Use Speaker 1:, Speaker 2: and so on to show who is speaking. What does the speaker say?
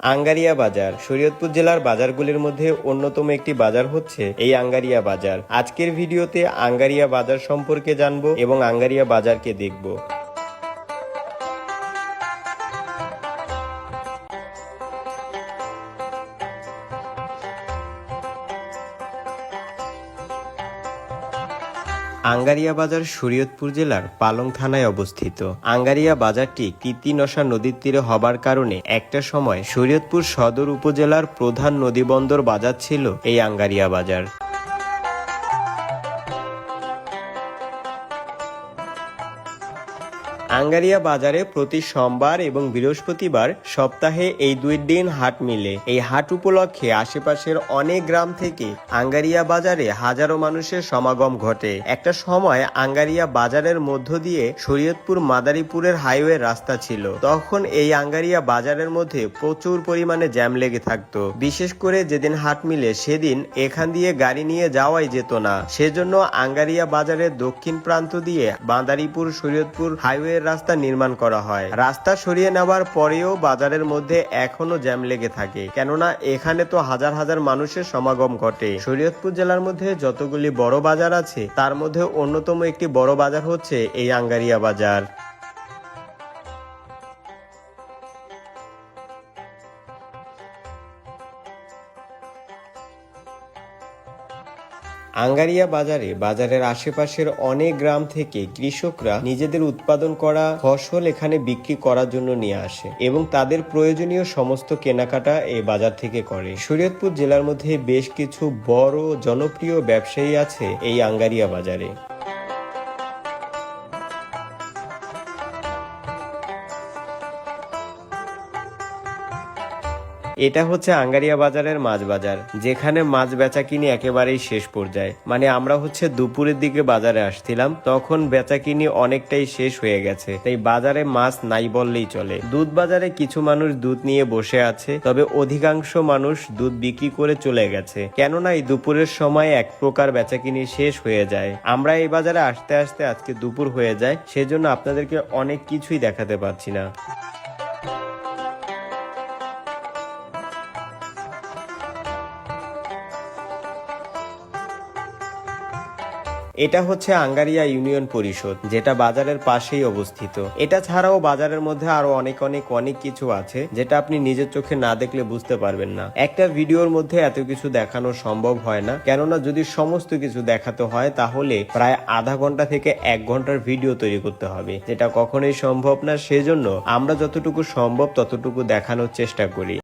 Speaker 1: আঙ্গারিয়া বাজার। শরীয়তপুর জেলার বাজারগুলির মধ্যে অন্যতম একটি বাজার হচ্ছে এই আঙ্গারিয়া বাজার। আজকের ভিডিওতে আঙ্গারিয়া বাজার সম্পর্কে জানব এবং আঙ্গারিয়া বাজারকে দেখব। আঙ্গারিয়া বাজার শরীয়তপুর জেলার পালং থানায় অবস্থিত। আঙ্গারিয়া বাজারটি কীর্তিনশা নদীর তীরে হবার কারণে একটা সময় শরীয়তপুর সদর উপজেলার প্রধান নদীবন্দর বাজার ছিল এই আঙ্গারিয়া বাজার আঙ্গারিয়া বাজারে প্রতি সোমবার এবং বৃহস্পতিবার সপ্তাহে এই দুই দিন হাট মিলে। এই হাট উপলক্ষে আশেপাশের অনেক গ্রাম থেকে আঙ্গারিয়া বাজারে হাজারো মানুষের সমাগম ঘটে। একটা সময় আঙ্গারিয়া বাজারের মধ্য দিয়ে শরীয়তপুর মাদারীপুরের হাইওয়ে রাস্তা ছিল। তখন এই আঙ্গারিয়া বাজারের মধ্যে প্রচুর পরিমাণে জ্যাম লেগে থাকতো। বিশেষ করে যেদিন হাট মিলে, সেদিন এখান দিয়ে গাড়ি নিয়ে যাওয়াই যেত না। সেজন্য আঙ্গারিয়া বাজারের দক্ষিণ প্রান্ত দিয়ে মাদারীপুর শরীয়তপুর হাইওয়ে রাস্তা নির্মাণ করা হয়। রাস্তা সরিয়ে নেওয়ার পরেও বাজারের মধ্যে এখনও জ্যাম লেগে থাকে। কেননা, এখানে তো হাজার হাজার মানুষের সমাগম ঘটে। শরীয়তপুর জেলার মধ্যে যতগুলি বড় বাজার আছে, তার মধ্যে অন্যতম একটি বড় বাজার হচ্ছে এই আঙ্গারিয়া বাজার। আঙ্গারিয়া বাজারে, বাজারের আশেপাশের অনেক গ্রাম থেকে কৃষকরা নিজেদের উৎপাদন করা ফসল এখানে বিক্রি করার জন্য নিয়ে আসে এবং তাদের প্রয়োজনীয় সমস্ত কেনাকাটা এই বাজার থেকে করে। শরীয়তপুর জেলার মধ্যে বেশ কিছু বড়, জনপ্রিয় ব্যবসায়ী আছে এই আঙ্গারিয়া বাজারে। এটা হচ্ছে আঙ্গারিয়া বাজারের মাছ বাজার, যেখানে মাছ বেচা কিনি একেবারেই শেষ পর্যায়ে। মানে আমরা হচ্ছে দুপুরের দিকে বাজারে আসছিলাম, তখন বেচা কিনি অনেকটাই শেষ হয়ে গেছে। তাই বাজারে মাছ নাই বললেই চলে। দুধ বাজারে কিছু মানুষ দুধ নিয়ে বসে আছে, তবে অধিকাংশ মানুষ দুধ বিক্রি করে চলে গেছে। কেননা এই দুপুরের সময় এক প্রকার বেচা কিনি শেষ হয়ে যায়। আমরা এই বাজারে আসতে আসতে আজকে দুপুর হয়ে যায়, সেজন্য আপনাদেরকে অনেক কিছুই দেখাতে পারছি না। এটা হচ্ছে আঙ্গারিয়া ইউনিয়ন পরিষদ, যেটা বাজারের পাশেই অবস্থিত। এটা ছাড়াও বাজারের মধ্যে আরও অনেক অনেক অনেক কিছু আছে, যেটা আপনি নিজের চোখে না দেখলে বুঝতে পারবেন না। একটা ভিডিওর মধ্যে এত কিছু দেখানো সম্ভব হয় না, কেননা যদি সমস্ত কিছু দেখাতে হয়, তাহলে প্রায় আধা ঘণ্টা থেকে এক ঘণ্টার ভিডিও তৈরি করতে হবে, যেটা কখনোই সম্ভব না। সেজন্য আমরা যতটুকু সম্ভব ততটুকু দেখানোর চেষ্টা করি।